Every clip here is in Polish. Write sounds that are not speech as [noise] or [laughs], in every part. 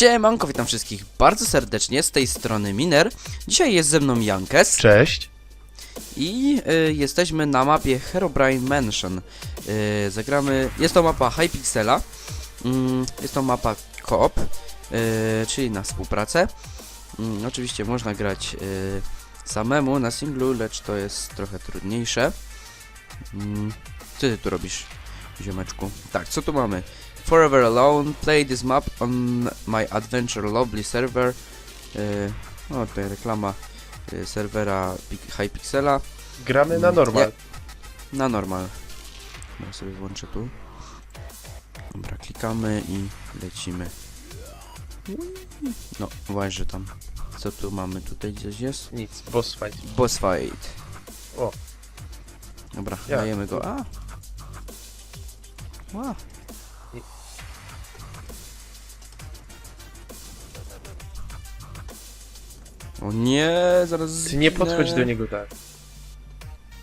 Siemanko, witam wszystkich bardzo serdecznie, z tej strony Miner. Dzisiaj jest ze mną Jankes Cześć. i y, jesteśmy na mapie Herobrine Mansion. Y, zagramy, jest to mapa Hypixela, mm, jest to mapa koop, y, czyli na współpracę. Mm, oczywiście można grać y, samemu na singlu, lecz to jest trochę trudniejsze. Mm, co ty tu robisz, ziomeczku? Tak, co tu mamy? Forever Alone, play this map on my Adventure Lovely server. Yy, no tutaj reklama yy, serwera Pi- Hypixela Gramy na normal. na normal. Ja sobie włączę tu. Dobra, klikamy i lecimy. No, właśnie tam. Co tu mamy? Tutaj gdzieś jest? Nic, boss fight. Boss fight. O. Dobra, Ja. dajemy go. A! Ła. O nie, zaraz Ty nie podchodź do niego tak.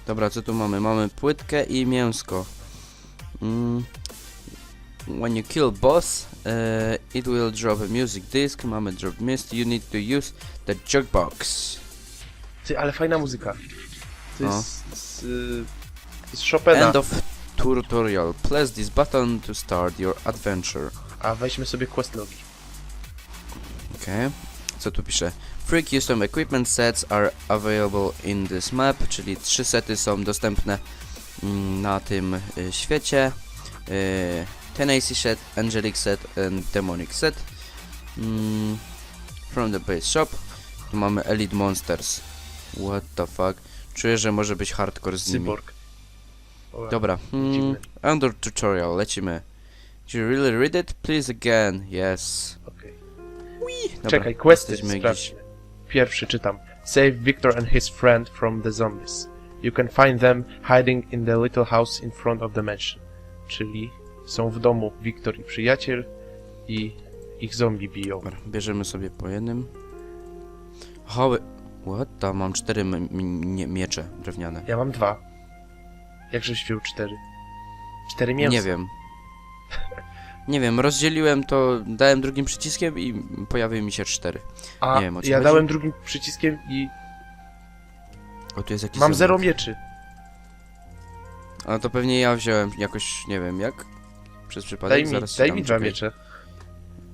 Dobra, co tu mamy? Mamy płytkę i mięsko. Mm. When you kill boss, uh, it will drop a music disc. Mamy drop mist. You need to use the jukebox. Ty, ale fajna muzyka. To No. jest z, y, z Chopina. End of tutorial. Press this button to start your adventure. A weźmy sobie quest logi. Okay. Co tu pisze? Free custom equipment sets are available in this map, czyli trzy sety są dostępne mm, na tym y, świecie. Y, Tenacy set, Angelic set and Demonic set. Mm, from the base shop. Tu mamy Elite Monsters. What the fuck? Czuję, że może być hardcore z nimi. Cyborg. Dobra. Mm, under tutorial, lecimy. Did you really read it? Please again. Yes. Dobra, Czekaj, questy jesteśmy. Pierwszy czytam. Save Victor and his friend from the zombies. You can find them hiding in the little house in front of the mansion. Czyli są w domu Wiktor i przyjaciel i ich zombie biją. Dobra, bierzemy sobie po jednym. Hoły. What? Tam mam cztery miecze drewniane. Ja mam dwa. Jakżeś wziął cztery? Cztery mięsa. Nie wiem. [laughs] Nie wiem, rozdzieliłem to, dałem drugim przyciskiem i pojawiły mi się cztery. A Nie wiem, o co ja chodzi. dałem drugim przyciskiem i O, tu jest jakiś mam zero mieczy. Ale to pewnie ja wziąłem jakoś, nie wiem, jak? Przez przypadek? Daj mi, Zaraz daj mi dwa czekaj. miecze.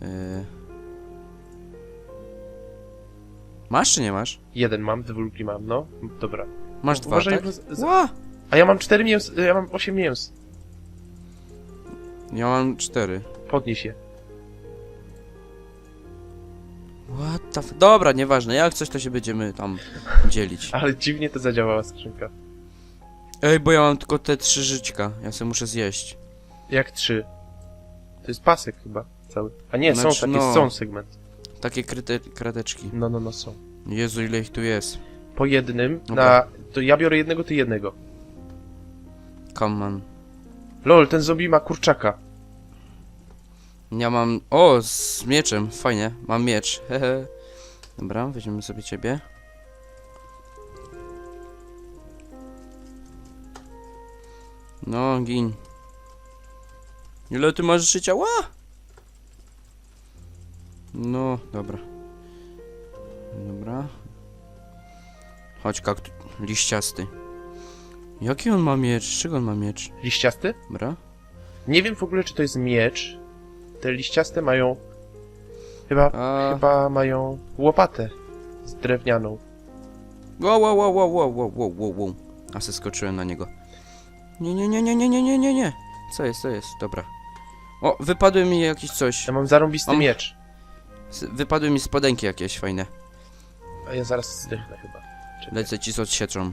Y... Masz czy nie masz? Jeden mam, drugi mam, no. Dobra. Masz dwa, Uważaj, tak? bo z- z- Ła! A ja mam cztery mięs, ja mam osiem mięs. Ja mam cztery. Podnieś je. What the f... Dobra, nieważne, jak coś to się będziemy tam dzielić. Ale dziwnie to zadziałała skrzynka. Ej, bo ja mam tylko te trzy żyćka, ja sobie muszę zjeść. Jak trzy? To jest pasek chyba cały. A nie, są Znaczy, takie, no. są segment. Takie kryte, krateczki. No, no, no, są. Jezu, ile ich tu jest. Po jednym Dobra. na... To ja biorę jednego, ty jednego. Come on. Lol, ten zombie ma kurczaka. Ja mam... O, z mieczem, fajnie. Mam miecz, [laughs] hehe. Dobra, weźmiemy sobie ciebie. No, gin. Ile ty masz życia? Ła! No, dobra. Dobra. Chodź, kaktu... liściasty. Jaki on ma miecz? Z czego on ma miecz? Liściasty? Dobra. Nie wiem w ogóle, czy to jest miecz. Te liściaste mają... Chyba, A... chyba mają łopatę. Z drewnianą. Wow, wow, wow, wow, wow, wow, wow, wow, wow. A se skoczyłem na niego. Nie, nie, nie, nie, nie, nie, nie, nie, nie. Co jest, co jest? Dobra. O, wypadły mi jakieś coś. Ja mam zarąbisty miecz. S- Wypadły mi spodenki jakieś fajne. A ja zaraz zdechnę chyba. Czekaj. Lecę ci z odsieczą.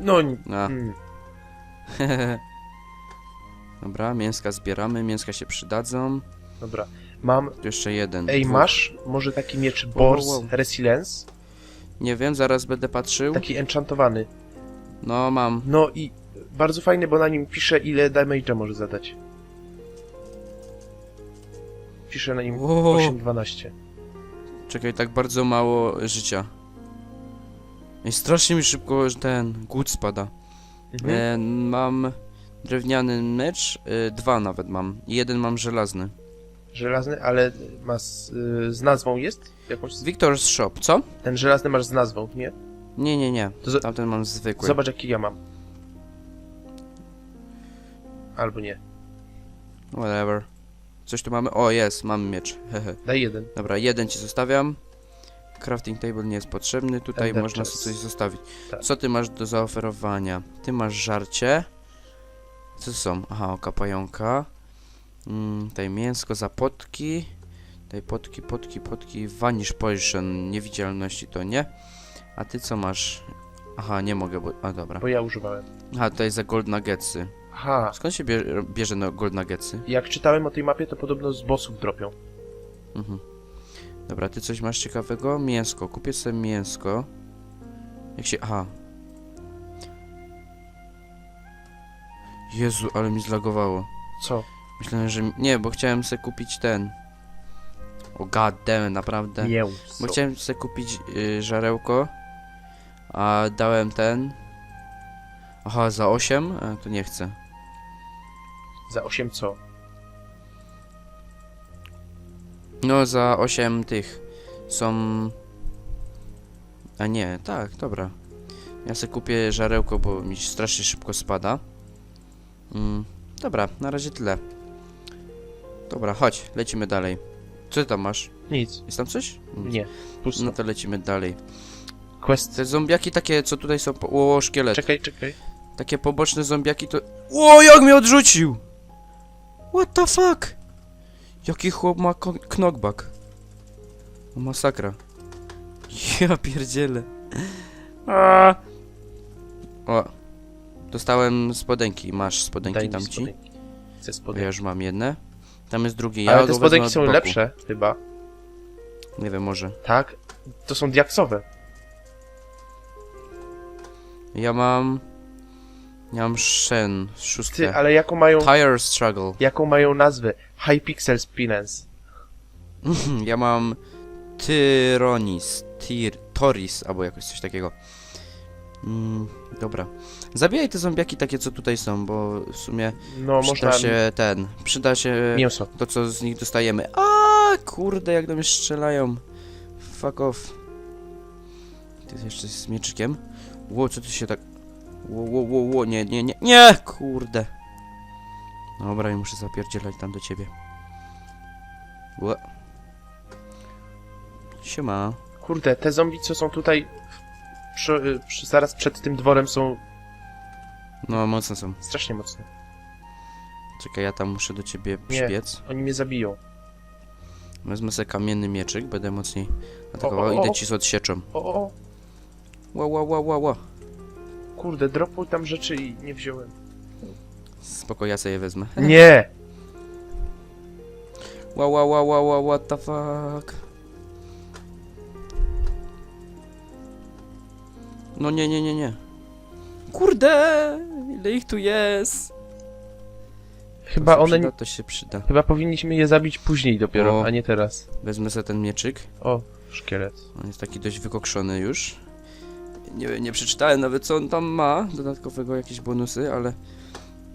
No, n- A. mm. [laughs] Dobra, mięska zbieramy, mięska się przydadzą. Dobra. Mam... Tu jeszcze jeden. Ej, dwóch. masz może taki miecz wow, Bors wow. Resilience? Nie wiem, zaraz będę patrzył. Taki enchantowany. No, mam. No i bardzo fajny, bo na nim pisze ile damage'a może zadać. Pisze na nim Wow. 8-12. Czekaj, tak bardzo mało życia. I strasznie mi szybko ten głód spada. Mhm. E, mam drewniany mecz, e, dwa nawet mam. Jeden mam żelazny. Żelazny, ale ma z, y, z nazwą jest? Jakąś... z- Victor's Shop, co? Ten żelazny masz z nazwą, nie? Nie, nie, nie. To za- Tamten mam zwykły. Zobacz jaki ja mam. Albo nie. Whatever. Coś tu mamy? O, jest, mam miecz. Hehe. Daj jeden. Dobra, jeden ci zostawiam. Crafting table nie jest potrzebny. Tutaj Ender można chest. sobie coś zostawić. Tak. Co ty masz do zaoferowania? Ty masz żarcie. Co to są? Aha, oka pająka. Mm, tutaj mięsko za potki. Tutaj potki, potki, potki. Vanish potion niewidzialności to nie. A ty co masz? Aha, nie mogę, bo... A, dobra. Bo ja używałem. Aha, tutaj za gold nuggetsy. Aha. Skąd się bie bierze no gold nuggetsy? Jak czytałem o tej mapie, to podobno z bossów dropią. Mhm. Dobra, ty coś masz ciekawego? Mięsko. Kupię sobie mięsko. Jak się... Aha. Jezu, ale mi zlagowało. Co? Myślałem, że... Nie, bo chciałem sobie kupić ten... O god damn, naprawdę. Mięso. Bo chciałem sobie kupić y, żarełko, a dałem ten... Aha, za 8? A, to nie chcę. Za 8 co? No, za 8 tych są... A nie, tak, dobra. Ja sobie kupię żarełko, bo mi strasznie szybko spada. Mm, dobra, na razie tyle. Dobra, chodź, lecimy dalej. Co ty tam masz? Nic. Jest tam coś? Nic. Nie. Pusto. No to lecimy dalej. Quest. Te zombiaki takie, co tutaj są... Po... O, szkielet. Czekaj, czekaj. Takie poboczne zombiaki to... O, jak mnie odrzucił! What the fuck? Jaki chłop ma knockback? O, masakra. [laughs] Ja pierdzielę. A. O. Dostałem spodenki. Masz spodenki Daj mi tam ci? spodenki. Chcę Bo Ja spodenki. już mam jedne. Tam jest drugie. Ja Ale go te wezmę spodenki od są boku. lepsze, chyba. Nie wiem, może. Tak? To są diaksowe. Ja mam... Ja mam Shen, szóstkę. Ty, ale jaką mają... Tire Struggle. Jaką mają nazwę? Hypixel Spinance. [laughs] Ja mam Tyronis, Tyr, Toris, albo jakoś coś takiego. Mm, dobra. Zabijaj te zombiaki takie, co tutaj są, bo w sumie No, przyda można... się ten, przyda się Mięso. to, co z nich dostajemy. A kurde, jak do mnie strzelają. Fuck off. Ty jeszcze z mieczykiem. Ło, co ty się tak... Ło, ło, ło, ło, nie, nie, nie, nie, kurde. Dobra, i muszę zapierdzielać tam do ciebie. Ło. Siema. Kurde, te zombie, co są tutaj... Przy, przy, zaraz przed tym dworem są No, mocne są. strasznie mocne. Czekaj, ja tam muszę do ciebie przybiec. Oni mnie zabiją. Wezmę sobie kamienny mieczyk, będę mocniej O, atakował. o, o. Idę ci z odsieczą. O, o, o. Ła, ła, ła, ła, ła. Kurde, dropuj tam rzeczy i nie wziąłem. Spoko, ja sobie je wezmę. Nie! [laughs] Ła, ła, ła, ła, ła, what the fuck. No nie, nie, nie, nie. Kurde, ile ich tu jest. Chyba to się one... Przyda, to się przyda. Chyba powinniśmy je zabić później dopiero, O. a nie teraz. Wezmę sobie ten mieczyk. O, szkielet. On jest taki dość wykokszony już. Nie, nie przeczytałem nawet co on tam ma, dodatkowego jakieś bonusy, ale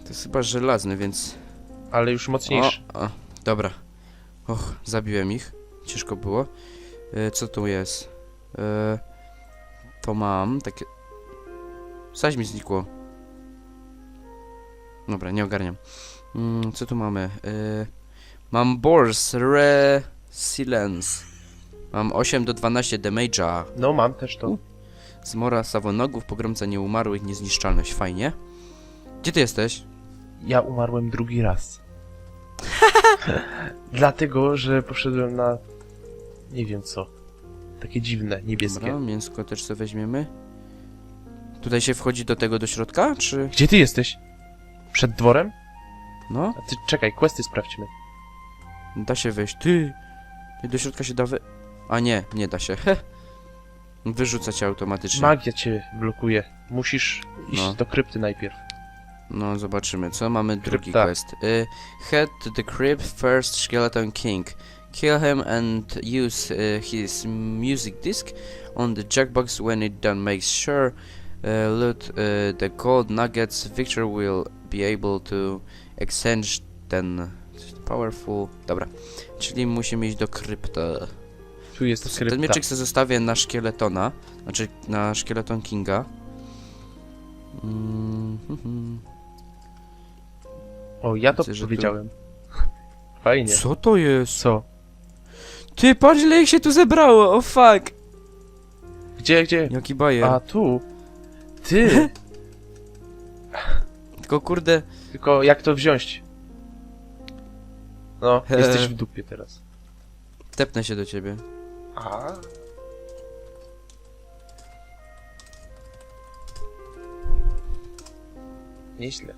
to jest chyba żelazny, więc... Ale już mocniejszy. O, o, dobra. Och, zabiłem ich. Ciężko było. E, co tu jest? E, to mam takie... Zaś mi znikło. Dobra, nie ogarniam. Mm, co tu mamy? E, mam Boars Resilience. Mam 8 do 12 damage'a. No, mam też to. U. Zmora sawonogów, pogromca nieumarłych, niezniszczalność. Fajnie. Gdzie ty jesteś? Ja umarłem drugi raz. [laughs] Dlatego, że poszedłem na... Nie wiem co. Takie dziwne, niebieskie. Dobra, mięsko też sobie weźmiemy. Tutaj się wchodzi do tego do środka, czy... Gdzie ty jesteś? Przed dworem? No, A ty czekaj, questy sprawdźmy. da się wejść. Ty! Ty do środka się da wy... A nie, nie da się. Heh. Wyrzuca cię automatycznie. Magia cię blokuje. Musisz iść No. do krypty najpierw. No, zobaczymy. Co mamy drugi Krypta. quest? Y, head to the crypt first skeleton king. Kill him and use y, his music disc on the jackbox when it done makes sure uh, loot uh, the gold nuggets. Victor will be able to exchange them Powerful. Dobra. Czyli musimy iść do krypty. Tu jest Ten skrypta. mieczyk sobie zostawię na szkieletona. Znaczy na szkieleton Kinga. Mm, mhm. O, ja to Widzę, że tu- powiedziałem. [laughs] Fajnie. Co to jest? Co? Ty, patrz ile ich się tu zebrało, o fuck! Gdzie, gdzie? Jaki bajer. A, tu. Ty! [laughs] Tylko kurde, Tylko jak to wziąć? No, jesteś w dupie teraz. tepnę się do ciebie. A. Nieźle.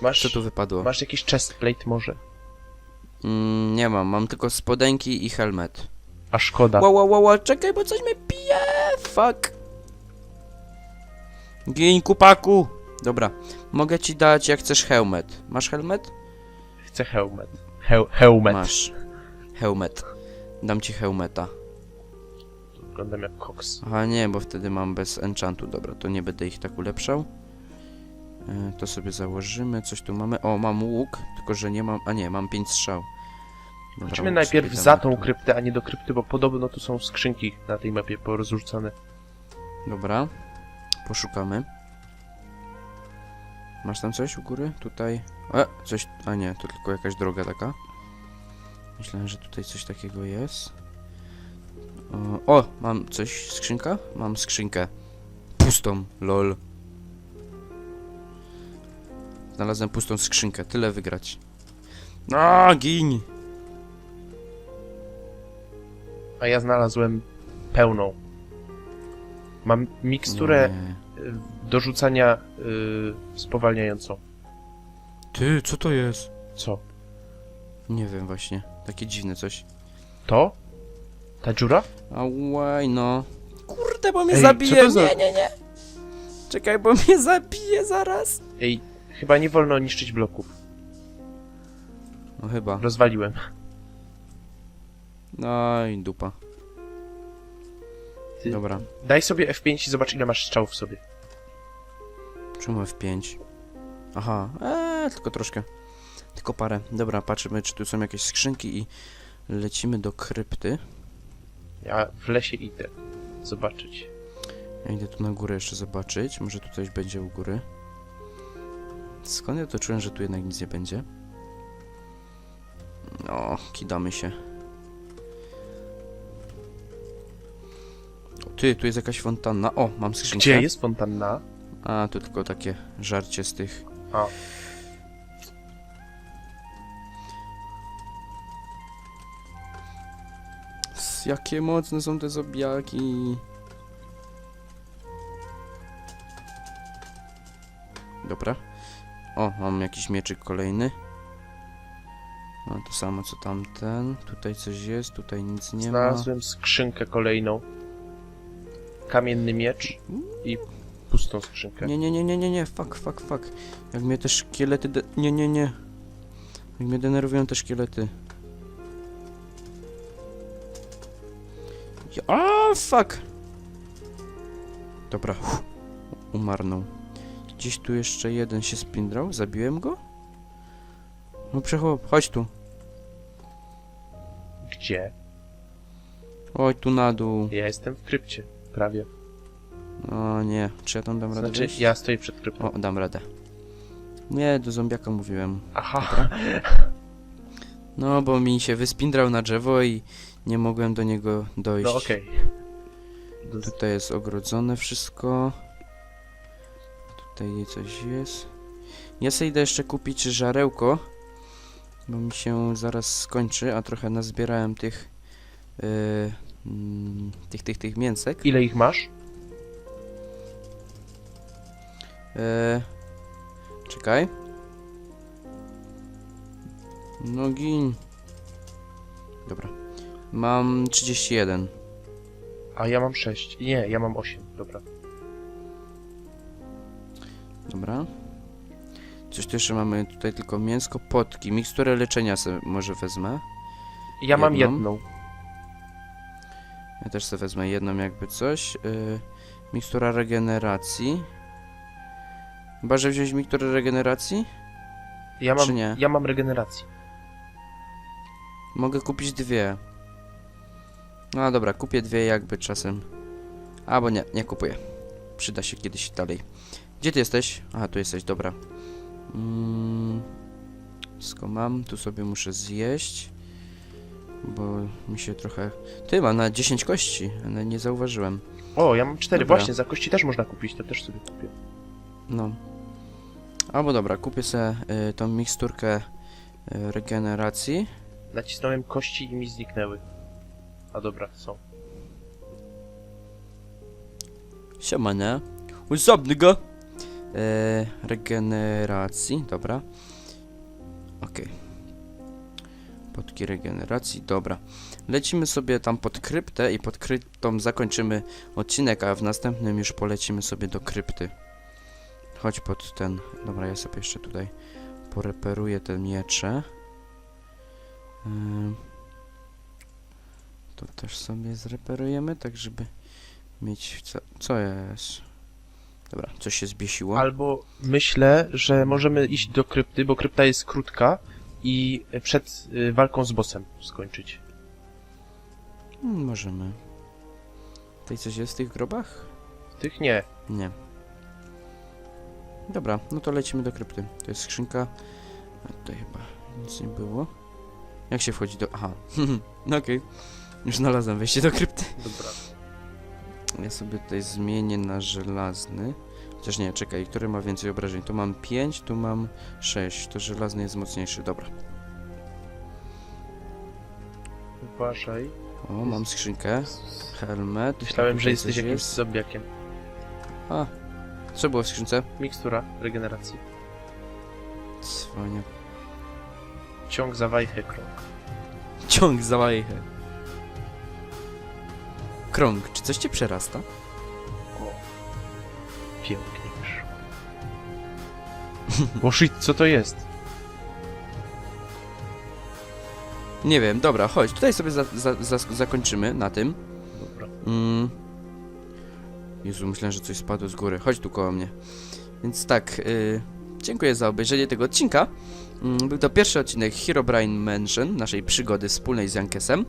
Masz, Co tu wypadło? masz jakiś chestplate może? Mm, nie mam, mam tylko spodenki i helmet. A szkoda. Ła, ła, ła, ła, czekaj, bo coś mnie pije, fuck. Gin, kupaku. Dobra, mogę ci dać jak chcesz helmet. Masz helmet? Chcę helmet. Hel helmet. Masz. Helmet. Dam ci helmeta. Wyglądam jak koks. Aha, nie, bo wtedy mam bez enchantu. Dobra, to nie będę ich tak ulepszał. E, to sobie założymy. Coś tu mamy. O, mam łuk, tylko że nie mam... A nie, mam pięć strzał. Dobra, Chodźmy łuk najpierw sobie za damy tą tu. kryptę, a nie do krypty, bo podobno tu są skrzynki na tej mapie porozrzucane. Dobra. Poszukamy. Masz tam coś u góry? Tutaj. E, coś. A nie, to tylko jakaś droga taka. Myślałem, że tutaj coś takiego jest. O, o mam coś. Skrzynka? Mam skrzynkę. Pustą, lol. Znalazłem pustą skrzynkę. Tyle wygrać. A, gin! A ja znalazłem pełną. Mam miksturę y, do rzucania y, spowalniającą. Ty, co to jest? Co? Nie wiem właśnie. Takie dziwne coś. To? Ta dziura? Ałaj, no. Kurde, bo mnie Ej, zabije. co to za- Nie, nie, nie. Czekaj, bo mnie zabije zaraz. Ej, chyba nie wolno niszczyć bloków. No chyba. Rozwaliłem. No i dupa. Ty- Dobra. Daj sobie F5 i zobacz ile masz strzałów w sobie. Czemu F5? Aha, eee, tylko troszkę. Tylko parę. Dobra, patrzymy, czy tu są jakieś skrzynki i lecimy do krypty. Ja w lesie idę. Zobaczyć. Ja idę tu na górę jeszcze zobaczyć. Może tu coś będzie u góry. Skąd ja to czułem, że tu jednak nic nie będzie? No, kidamy się. O, ty, tu jest jakaś fontanna. O, mam skrzynkę. Gdzie jest fontanna? A, tu tylko takie żarcie z tych. A. Jakie mocne są te zobiaki. Dobra. O, mam jakiś mieczyk kolejny. No to samo co tamten. Tutaj coś jest, tutaj nic nie ma. Znalazłem skrzynkę kolejną. Kamienny miecz i pustą skrzynkę. Nie, nie, nie, nie, nie, nie, fuck, fuck, fuck. Jak mnie te szkielety de... Nie, nie, nie. Jak mnie denerwują te szkielety. Ja- fuck! Dobra, uff, umarnął. Gdzieś tu jeszcze jeden się spindrał, zabiłem go? No przechłop, chodź tu. Gdzie? Oj, tu na dół. Ja jestem w krypcie. Prawie. O nie, czy ja tam dam radę Znaczy, ja stoję przed kryptą. O, dam radę. Nie, do zombiaka mówiłem. Aha. No, bo mi się wyspindrał na drzewo i nie mogłem do niego dojść. No okej. Do- Tutaj jest ogrodzone wszystko. Tutaj coś jest. Ja sobie idę jeszcze kupić żarełko, bo mi się zaraz skończy, a trochę nazbierałem tych yy, mm, tych, tych, tych mięsek. Ile ich masz? E, czekaj. No gin. Dobra. Mam 31. A ja mam 6. Nie, ja mam 8. Dobra. Dobra. Coś tu jeszcze mamy tutaj tylko mięsko, potki, miksturę leczenia sobie może wezmę. Ja mam Jedną. jedną. Ja też sobie wezmę jedną jakby coś. Yy, mikstura regeneracji. Chyba, że wziąć miksturę regeneracji? Ja Czy mam, nie? ja mam regenerację. Mogę kupić dwie. No dobra, kupię dwie jakby czasem. Albo nie, nie kupuję. Przyda się kiedyś dalej. Gdzie ty jesteś? Aha, tu jesteś, dobra. Mm, wszystko mam, tu sobie muszę zjeść. Bo mi się trochę... Ty, mam na 10 kości, ale nie zauważyłem. O, ja mam cztery, Dobra. właśnie, za kości też można kupić, to też sobie kupię. No. Albo dobra, kupię sobie y, tą miksturkę y, regeneracji. Nacisnąłem kości i mi zniknęły. A dobra, są. Siema, nie? What's up, nigga? E, regeneracji, dobra. Okej. Podki regeneracji, dobra. Lecimy sobie tam pod kryptę i pod kryptą zakończymy odcinek, a w następnym już polecimy sobie do krypty. Chodź pod ten... Dobra, ja sobie jeszcze tutaj poreperuję te miecze. Ym. To też sobie zreperujemy, tak żeby mieć... Co, co jest? Dobra, coś się zbiesiło. Albo myślę, że możemy iść do krypty, bo krypta jest krótka i przed y, walką z bossem skończyć. Hmm, możemy. Tutaj coś jest w tych grobach? Tych nie. Nie. Dobra, no to lecimy do krypty. To jest skrzynka. A tutaj chyba nic nie było. Jak się wchodzi do... Aha. [laughs] no okej. Już znalazłem wejście do krypty. Dobra. Ja sobie tutaj zmienię na żelazny. Chociaż nie, czekaj, który ma więcej obrażeń? Tu mam 5, tu mam 6. To żelazny jest mocniejszy. Dobra. Uważaj. O, mam skrzynkę. Helmet. Myślałem, Tutaj że jesteś coś jakimś jest. zombiakiem. A, co było w skrzynce? Mikstura regeneracji. Cwanie. Ciąg za wajchę krąg. Ciąg za wajchę. Krąg, czy coś cię przerasta? O. Pięknie wyszło. O shit, co to jest? Nie wiem, dobra, chodź, tutaj sobie za, za, za, zakończymy na tym. Dobra. Mm. Jezu, myślałem, że coś spadło z góry. Chodź tu koło mnie. Więc tak, y, dziękuję za obejrzenie tego odcinka. Mm, był to pierwszy odcinek Herobrine Mansion, naszej przygody wspólnej z Jankesem.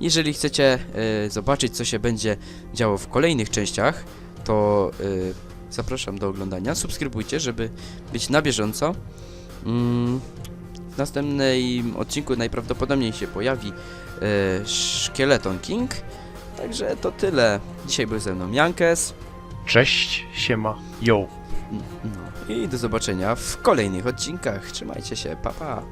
Jeżeli chcecie y, zobaczyć, co się będzie działo w kolejnych częściach, to y, zapraszam do oglądania. Subskrybujcie, żeby być na bieżąco. Mm, w następnym odcinku najprawdopodobniej się pojawi y, Szkieleton King. Także to tyle. Dzisiaj był ze mną Jankes. Cześć, siema, yo. No i do zobaczenia w kolejnych odcinkach. Trzymajcie się, pa pa.